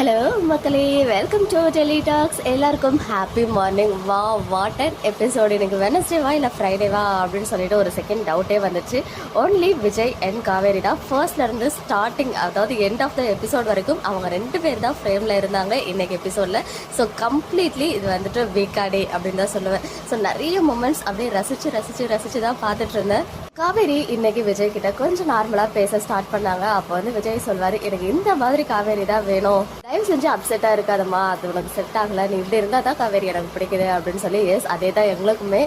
Hello மக்களே. Welcome to tele talks எல்லாருக்கும் happy morning வா வாட் அண்ட் எபிசோடு எனக்கு வெனஸ்டேவா இல்லை ஃப்ரைடேவா அப்படின்னு சொல்லிட்டு ஒரு செகண்ட் டவுட்டே வந்துச்சு. ஒன்லி விஜய் அண்ட் காவேரி தான் ஃபர்ஸ்ட்லேருந்து ஸ்டார்டிங் அதாவது எண்ட் ஆஃப் த எபிசோட் வரைக்கும் அவங்க ரெண்டு பேர் தான் ஃப்ரேமில் இருந்தாங்க இன்னைக்கு எபிசோடில் ஸோ கம்ப்ளீட்லி இது வந்துட்டு வீக்காடே அப்படின்னு தான் சொல்லுவேன். ஸோ நிறைய மூமெண்ட்ஸ் அப்படியே ரசித்து ரசித்து ரசித்து தான் பார்த்துட்டு இருந்தேன். காவேரி இன்னைக்கு விஜய் கிட்ட கொஞ்சம் நார்மலா பேச ஸ்டார்ட் பண்ணாங்க. அப்போ வந்து விஜய் சொல்வாரு எனக்கு இந்த மாதிரி காவேரி தான் வேணும். தயவு செஞ்சு அப்செட்டா இருக்காதம்மா. அது உனக்கு செட் ஆகல. நீ இப்படி இருந்தா தான் காவேரி எனக்கு பிடிக்குது. அப்படின்னு சொல்லி எஸ் அதே தான் எங்களுக்குமே.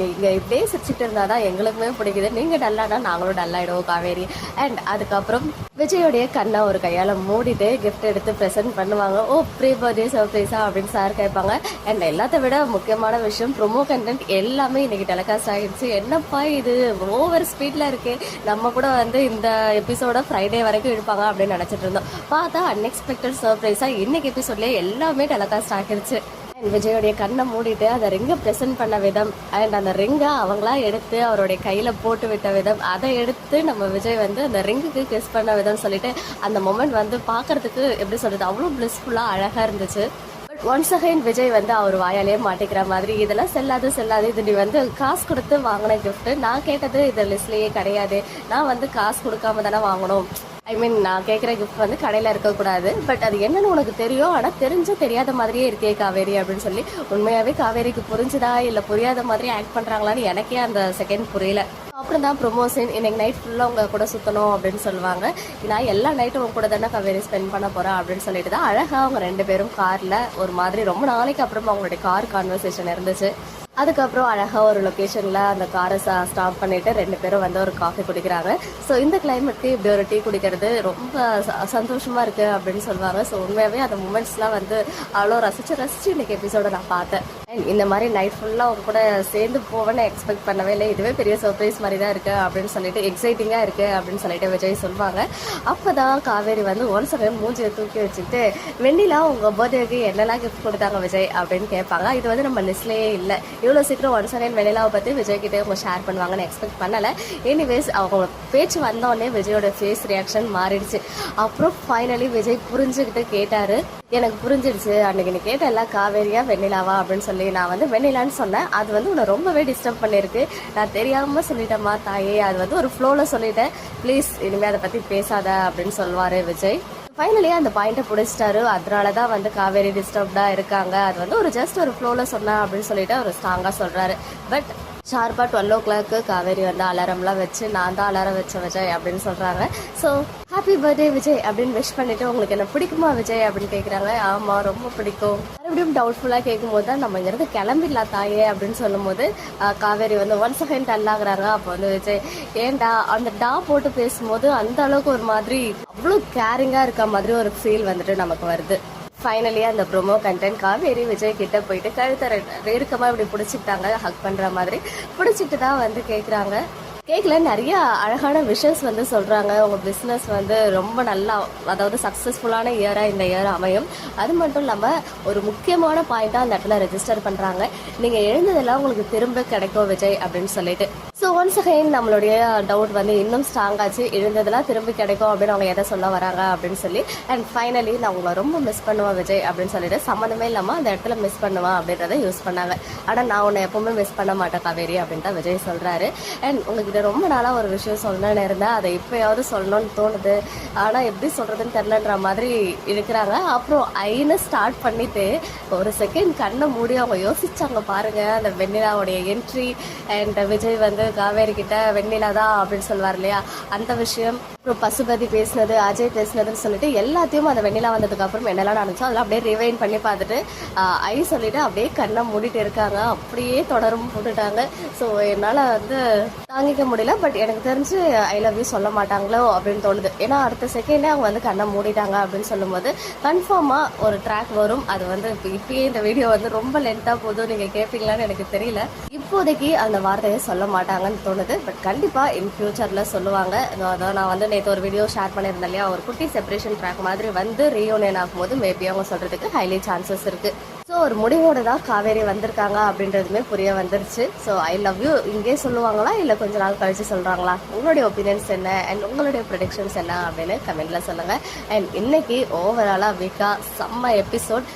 நீங்க இப்படியே சிரிச்சுட்டு இருந்தா தான் எங்களுக்குமே பிடிக்குது. நீங்க டல்லானா நாங்களும் டல்லாயிடுவோம் காவேரி. அண்ட் அதுக்கப்புறம் விஜயோடைய கண்ணை ஒரு கையால மூடிட்டு கிஃப்ட் எடுத்து ப்ரெசென்ட் பண்ணுவாங்க. ஓ ப்ரீ பர்த்டே சர்ப்ரைஸா அப்படின்னு சார் கேட்பாங்க. அண்ட் எல்லாத்த விட முக்கியமான விஷயம் ப்ரொமோ கண்டென்ட் எல்லாமே இன்னைக்கு டெலிகாஸ்ட் ஆகிடுச்சு என்னப்பா இது? ஓவர் ஸ்பீட்ல இருக்கு. நம்ம கூட வந்து இந்த எபிசோட ஃப்ரைடே வரைக்கும் இழுப்பாங்க அப்படின்னு நினைச்சிட்டு இருந்தோம். பார்த்தா அன்எக்ஸ்பெக்டட் சர்ப்ரைஸா இன்னைக்கு எபிசோட்லேயே எல்லாமே டெலகாஸ்ட் ஆகிடுச்சு விஜயோடைய கண்ணை மூடிட்டு அந்த ரிங்கை ப்ரெசென்ட் பண்ண விதம் அண்ட் அந்த ரிங்கை அவங்களா எடுத்து அவருடைய கையில் போட்டு விட்ட விதம் அதை எடுத்து நம்ம விஜய் வந்து அந்த ரிங்குக்கு கிஸ் பண்ண விதம் சொல்லிட்டு அந்த மொமெண்ட் வந்து பார்க்கறதுக்கு எப்படி சொல்றது அவ்வளோ பிளிஸ்ஃபுல்லாக அழகாக இருந்துச்சு. ஒன்ஸ் அகைன் விஜய் வந்து அவர் வாயாலே மாட்டிக்கிற மாதிரி இதெல்லாம் செல்லாது செல்லாது. இது நீ வந்து காசு கொடுத்து வாங்கின கிஃப்ட்டு நான் கேட்டது இது லிஸ்ட்லயே கிடையாது. நான் வந்து காசு கொடுக்காம தானே வாங்கணும். ஐ மீன் நான் கேட்குற கிஃப்ட் வந்து கடையில் இருக்கக்கூடாது. பட் அது என்னன்னு உனக்கு தெரியும். ஆனால் தெரிஞ்ச தெரியாத மாதிரியே இருக்கே காவேரி அப்படின்னு சொல்லி உண்மையாகவே காவேரிக்கு புரிஞ்சுதா இல்லை புரியாத மாதிரி ஆக்ட் பண்ணுறாங்களான்னு எனக்கே அந்த செகண்ட் புரியல. அப்புறம் தான் ப்ரொமோஷன் இன்னைக்கு நைட் ஃபுல்லாக உங்கள் கூட சுற்றணும் அப்படின்னு சொல்லுவாங்க. நான் எல்லா நைட்டும் உங்க கூட தானே காவேரி ஸ்பெண்ட் பண்ண போகிறேன் அப்படின்னு சொல்லிட்டு தான் அழகாக அவங்க ரெண்டு பேரும் காரில் ஒரு மாதிரி ரொம்ப நாளைக்கு அப்புறமா அவங்களுடைய கார் கான்வர்சேஷன் இருந்துச்சு. அதுக்கப்புறம் அழகாக ஒரு லொக்கேஷனில் அந்த காரை ஸ்டாப் பண்ணிவிட்டு ரெண்டு பேரும் வந்து ஒரு காஃபி குடிக்கிறாங்க. ஸோ இந்த கிளைமேட்க்கு இப்படி ஒரு டீ குடிக்கிறது ரொம்ப ச- இருக்குது அப்படின்னு சொல்லுவாங்க. ஸோ உண்மையாகவே அந்த மூமெண்ட்ஸ்லாம் வந்து அவ்வளோ ரசித்து ரசித்து இன்றைக்கி எபிசோடை நான் பார்த்தேன். இந்த மாதிரி நைட் ஃபுல்லாக அவங்க கூட சேர்ந்து போவேன்னு எக்ஸ்பெக்ட் பண்ணவே இல்லை. இதுவே பெரிய சர்ப்ரைஸ் மாதிரி தான் இருக்குது அப்படின்னு சொல்லிட்டு எக்ஸைட்டிங்காக இருக்குது அப்படின்னு சொல்லிட்டு விஜய் சொல்லுவாங்க அப்போ தான் காவேரி வந்து ஒன் சமயம் மூஞ்சியை தூக்கி வச்சுட்டு வெண்ணிலா உங்கள் பர்த்டேக்கு என்னெல்லாம் கிஃப்ட் கொடுத்தாங்க விஜய்? அப்படின்னு கேட்பாங்க. இது வந்து நம்ம லிஸ்ட்லேயே இல்லை. இவ்வளோ சீக்கிரம் ஒன் சமயம் வெண்ணிலாவை பற்றி விஜய் கிட்டே அவங்க ஷேர் பண்ணுவாங்கன்னு எக்ஸ்பெக்ட் பண்ணலை. எனிவேஸ் அவங்க பேச்சு வந்தோடனே விஜயோட ஃபேஸ் ரியாக்ஷன் மாறிடுச்சு. அப்புறம் ஃபைனலி விஜய் புரிஞ்சுக்கிட்டு கேட்டார். எனக்கு புரிஞ்சிடுச்சு. அன்னைக்கு நீ கேட்ட எல்லாம் காவேரியா வெண்ணிலாவா அப்படின்னு சொல்லி நான் வந்து வெண்ணிலான்னு சொன்னேன். அது வந்து உன்னை ரொம்பவே டிஸ்டர்ப் பண்ணியிருக்கு. நான் தெரியாமல் சொல்லிட்டேம்மா தாயே. அது வந்து ஒரு ஃப்ளோவில் சொல்லிட்டேன். ப்ளீஸ் இனிமேல் அதை பற்றி பேசாத அப்படின்னு சொல்லுவார் விஜய். ஃபைனலி அந்த பாயிண்ட்டை பிடிச்சிட்டாரு. அதனால தான் வந்து காவேரி டிஸ்டர்ப்டாக இருக்காங்க. அது வந்து ஒரு ஜஸ்ட் ஒரு ஃப்ளோவில் சொன்னேன் அப்படின்னு சொல்லிட்டு அவர் ஸ்ட்ராங்காக சொல்கிறாரு பட் ஷார்ப்பாக டுவெல் ஓ கிளாக்கு காவேரி வந்து அலாரம்லாம் வச்சு நான் தான் அலாரம் வச்ச விஜய் அப்படின்னு சொல்கிறாங்க ஸோ ஹாப்பி பர்த்டே விஜய் அப்படின்னு விஷ் பண்ணிவிட்டு உங்களுக்கு என்ன பிடிக்குமா விஜய் அப்படின்னு கேட்குறாங்க ஆமாம் ரொம்ப பிடிக்கும். மறுபடியும் டவுட்ஃபுல்லாக கேட்கும்போது தான் நம்ம இங்கேருந்து கிளம்பிடலாம் தாயே அப்படின்னு சொல்லும்போது காவேரி வந்து ஒன் செகண்ட் டல்லாகிறாங்க அப்போ வந்து விஜய் ஏன்டா அந்த டா போட்டு பேசும்போது அந்த அளவுக்கு ஒரு மாதிரி அவ்வளோ கேரிங்காக இருக்க மாதிரி ஒரு ஃபீல் வந்துட்டு நமக்கு வருது. ஃபைனலியாக அந்த ப்ரொமோ கண்டென்ட் காவேரி விஜய் கிட்ட போயிட்டு கழுத்தை ரெ- இப்படி பிடிச்சிட்டாங்க ஹக் பண்ற மாதிரி. பிடிச்சிட்டு தான் வந்து கேட்குறாங்க கேட்கல நிறைய அழகான விஷஸ் வந்து சொல்கிறாங்க உங்கள் பிஸ்னஸ் வந்து ரொம்ப நல்லா அதாவது சக்ஸஸ்ஃபுல்லான இயராக இந்த இயர் அமையும். அது மட்டும் இல்லாமல் ஒரு முக்கியமான பாயிண்ட்டாக அந்த இடத்துல ரெஜிஸ்டர் பண்ணுறாங்க நீங்கள் எழுந்ததெல்லாம் உங்களுக்கு திரும்ப கிடைக்கும் விஜய் அப்படின்னு சொல்லிட்டு. ஸோ ஒன்ஸ் அகைன் நம்மளுடைய டவுட் வந்து இன்னும் ஸ்ட்ராங் ஆச்சு. எழுந்ததெல்லாம் திரும்பி கிடைக்கும் அப்படின்னு அவங்க எதை சொல்ல வராங்க அப்படின்னு சொல்லி. அண்ட் ஃபைனலி நான் உங்களை ரொம்ப மிஸ் பண்ணுவேன் விஜய் அப்படின்னு சொல்லிட்டு சம்மந்தமே இல்லாமல் அந்த இடத்துல மிஸ் பண்ணுவேன் அப்படின்றத யூஸ் பண்ணாங்க. ஆனால் நான் உன்னை எப்பவுமே மிஸ் பண்ண மாட்டேன் காவேரி அப்படின்னு தான் விஜய் சொல்கிறாரு அண்ட் உங்ககிட்ட ரொம்ப நாளாக ஒரு விஷயம் சொல்லணும்னு இருந்தேன். அதை இப்போயாவது சொல்லணும்னு தோணுது. ஆனால் எப்படி சொல்கிறதுன்னு தெரிலன்ற மாதிரி இருக்கிறாங்க. அப்புறம் ஐன்னு ஸ்டார்ட் பண்ணிட்டு ஒரு செகண்ட் கண்ணை மூடி அவங்க யோசிச்சாங்க பாருங்கள் அந்த வெண்ணிலாவுடைய என்ட்ரி அண்ட் விஜய் வந்து காவேரி கிட்ட வெண்ணிலா தான் அப்படின்னு சொல்லுவார் இல்லையா? அந்த விஷயம் அப்புறம் பசுபதி பேசினது அஜய் பேசினதுன்னு சொல்லிட்டு எல்லாத்தையும் அந்த வெண்ணிலா வந்ததுக்கு அப்புறம் என்னெல்லாம் நடந்துச்சோ அதெல்லாம் அப்படியே ரிவைன் பண்ணி பார்த்துட்டு ஐ சொல்லிட்டு அப்படியே கண்ணை மூடிட்டு இருக்காங்க. அப்படியே தொடரும் போட்டுட்டாங்க. ஸோ என்னால் வந்து தாங்கிக்க முடியல. பட் எனக்கு தெரிஞ்சு ஐ லவ் யூ சொல்ல மாட்டாங்களோ அப்படின்னு தோணுது. ஏன்னா அடுத்த செகண்டே அவங்க வந்து கண்ணை மூடிட்டாங்க அப்படின்னு சொல்லும்போது கன்ஃபார்மாக ஒரு ட்ராக் வரும். அது வந்து இப்போ இப்பயே இந்த வீடியோ வந்து ரொம்ப லென்த்தாக போதும். நீங்கள் கேட்பீங்களான்னு எனக்கு தெரியல. இப்போதைக்கு அந்த வார்த்தையை சொல்ல மாட்டாங்கன்னு தோணுது. பட் கண்டிப்பாக இன் ஃபியூச்சரில் சொல்லுவாங்க. அதான் நான் வந்து நேற்று ஒரு வீடியோ ஷேர் பண்ணியிருந்தேன் இல்லையா? ஒரு குட்டி செப்பரேஷன் ட்ராக் மாதிரி வந்து ரீயூனியன் ஆகும்போது மேபி அவங்க சொல்கிறதுக்கு ஹைலி சான்சஸ் இருக்குது ஸோ ஒரு முடிவோடு தான் காவேரி வந்திருக்காங்க அப்படின்றதுமே புரிய வந்துருச்சு. ஸோ ஐ லவ் யூ இங்கே சொல்லுவாங்களா? இல்லை கொஞ்ச நாள் கழித்து சொல்கிறாங்களா உங்களுடைய ஒப்பீனியன்ஸ் என்ன? அண்ட் உங்களுடைய ப்ரொடிக்ஷன்ஸ் என்ன? அப்படின்னு கமெண்ட்டில் சொல்லுங்கள் அண்ட் இன்னைக்கு ஓவராலாக வீக்காக செம்ம எபிசோட்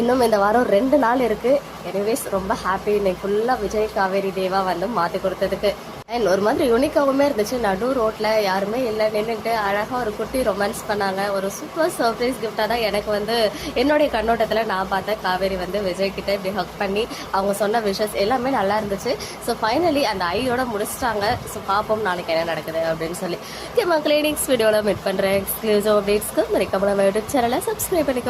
இன்னும் இந்த வாரம் ரெண்டு நாள் இருக்கு. எனிவேஸ் ரொம்ப ஹாப்பி இன்னைக்கு ஃபுல்லாக விஜய் காவேரி தேவா வந்து மாற்றி கொடுத்ததுக்கு. அண்ட் ஒரு மாதிரி யூனிக்காகவுமே இருந்துச்சு. நடு ரோட்டில் யாருமே இல்லை. நின்றுட்டு அழகாக ஒரு குட்டி ரொமான்ஸ் பண்ணாங்க. ஒரு சூப்பர் சர்ப்ரைஸ் கிஃப்டாக தான் எனக்கு வந்து என்னுடைய கண்ணோட்டத்தில் நான் பார்த்தேன் காவேரி வந்து விஜய் கிட்ட இப்படி ஹக் பண்ணி அவங்க சொன்ன விஷஸ் எல்லாமே நல்லா இருந்துச்சு. ஸோ ஃபைனலி அந்த ஐயோட முடிச்சிட்டாங்க. ஸோ பார்ப்போம் நாளைக்கு என்ன நடக்குது அப்படின்னு சொல்லி. ஓகே மக்களே நெக்ஸ்ட் வீடியோவில் மீட் பண்ணுறேன் எக்ஸ்க்ளூசிவ் அப்டேட்ஸ்க்கு மறைக்காம நம்ம யூடியூப் சேனலை சப்ஸ்கிரைப் பண்ணிக்கோ